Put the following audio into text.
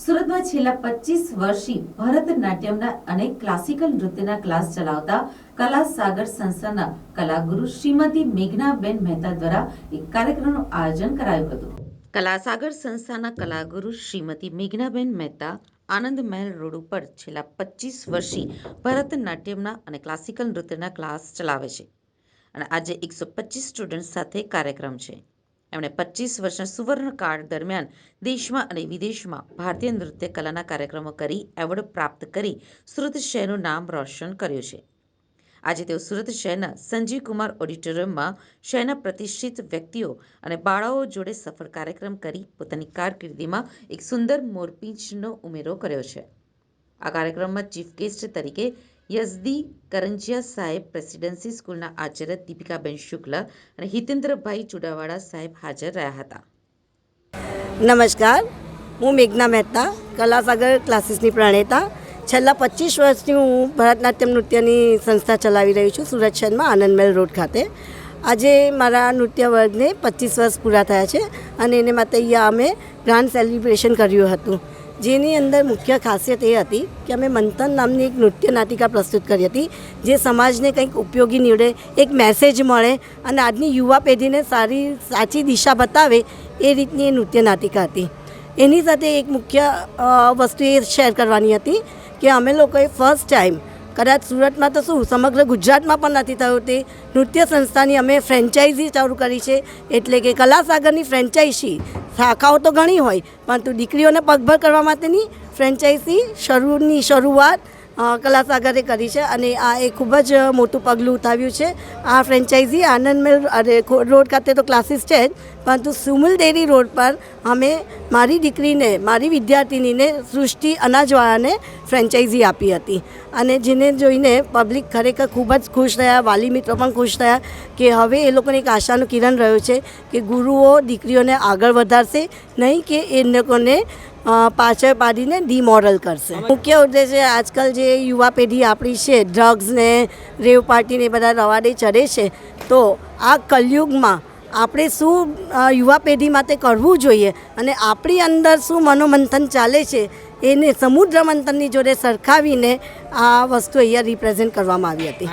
સુરતમાં છેલ્લા પચીસ વર્ષથી ભરતનાટ્યમના અને ક્લાસિકલ નૃત્યના ક્લાસ ચલાવતા કલા સાગર સંસ્થાના કલાગુરુ શ્રીમતી મેઘનાબેન મહેતા દ્વારા એક કાર્યક્રમનું આયોજન કરાયું હતું. કલાસાગર સંસ્થાના કલાગુરુ શ્રીમતી મેઘનાબેન મહેતા આનંદ મહેલ રોડ ઉપર છેલ્લા પચીસ વર્ષથી ભરતનાટ્યમના અને ક્લાસિકલ નૃત્યના ક્લાસ ચલાવે છે. અને આજે એકસો પચીસ સ્ટુડન્ટ સાથે કાર્યક્રમ છે. એમણે પચીસ વર્ષના સુવર્ણકાળ દરમિયાન દેશમાં અને વિદેશમાં ભારતીય નૃત્ય કલાના કાર્યક્રમો કરી એવોર્ડ પ્રાપ્ત કરી સુરત શહેરનું નામ રોશન કર્યું છે. આજે તેઓ સુરત શહેરના સંજીવ કુમાર ઓડિટોરિયમમાં શહેરના પ્રતિષ્ઠિત વ્યક્તિઓ અને બાળાઓ જોડે સફળ કાર્યક્રમ કરી પોતાની કારકિર્દીમાં એક સુંદર મોરપીંછનો ઉમેરો કર્યો છે. આ કાર્યક્રમમાં ચીફ ગેસ્ટ તરીકે યઝદી કરંજિયા સાહેબ પ્રેસિડેન્સી સ્કૂલના આચાર્ય દીપિકાબેન શુક્લ અને હિતેન્દ્રભાઈ ચુડાવાડા સાહેબ હાજર રહ્યા હતા નમસ્કાર હું મેઘના મહેતા કલાસાગર ક્લાસીસની પ્રણેતા છેલ્લા પચીસ વર્ષથી હું ભરતનાટ્યમ નૃત્યની સંસ્થા ચલાવી રહી છું સુરત શહેરમાં આનંદમેલ રોડ ખાતે આજે મારા નૃત્ય વર્ગને પચીસ વર્ષ પૂરા થયા છે અને એને માટે અમે ગ્રાન્ડ સેલિબ્રેશન કર્યું હતું જેની અંદર મુખ્ય ખાસિયત એ હતી કે અમે મંથન નામની એક નૃત્ય નાટિકા પ્રસ્તુત કરી હતી, જે સમાજને કંઈક ઉપયોગી નીવડે, એક મેસેજ મળે અને આજની યુવા પેઢીને સારી, સાચી દિશા બતાવે એ રીતની એ નૃત્ય નાટિકા હતી. એની સાથે એક મુખ્ય વસ્તુ એ શેર કરવાની હતી કે અમે લોકોએ ફર્સ્ટ ટાઈમ કદાચ સુરતમાં તો શું, સમગ્ર ગુજરાતમાં પણ નથી થયું તે નૃત્ય સંસ્થાની અમે ફ્રેન્ચાઇઝી ચાલુ કરી છે. એટલે કે કલાસાગરની ફ્રેન્ચાઇઝી શાખાઓ તો ઘણી હોય, પરંતુ દીકરીઓને પગભર કરવા માટેની ફ્રેન્ચાઇઝી શરૂની શરૂઆત કલાસાગરે કરી છે અને આ એક ખૂબ જ મોટું પગલું ઉઠાવ્યું છે. આ ફ્રેન્ચાઇઝી આનંદમેલ અરે રોડ ખાતે તો ક્લાસીસ છે જ, પરંતુ સુમુલ ડેરી રોડ પર અમે મારી દીકરીને, મારી વિદ્યાર્થિનીને સૃષ્ટિ અનાજવાળાને ફ્રેન્ચાઇઝી આપી હતી. અને જેને જોઈને પબ્લિક ખરેખર ખૂબ જ ખુશ થયા, વાલી મિત્રો પણ ખુશ થયા કે હવે એ લોકોને એક આશાનું કિરણ રહ્યું છે કે ગુરુઓ દીકરીઓને આગળ વધારશે, નહીં કે એ લોકોને પાછળ પાડીને ડિમોરલ કરશે. મુખ્ય ઉદ્દેશ્ય આજકાલ જે યુવા પેઢી આપણી છે ડ્રગ્સને રેવ પાર્ટીને બધા રવાડે ચડે છે, તો આ કલયુગમાં આપણે શું યુવા પેઢી માટે કરવું જોઈએ? અને આપણી અંદર શું મનોમંથન ચાલે છે? એને સમુદ્ર મંથનની જોડે સરખાવીને આ વસ્તુ અહીંયા રિપ્રેઝેન્ટ કરવામાં આવી હતી.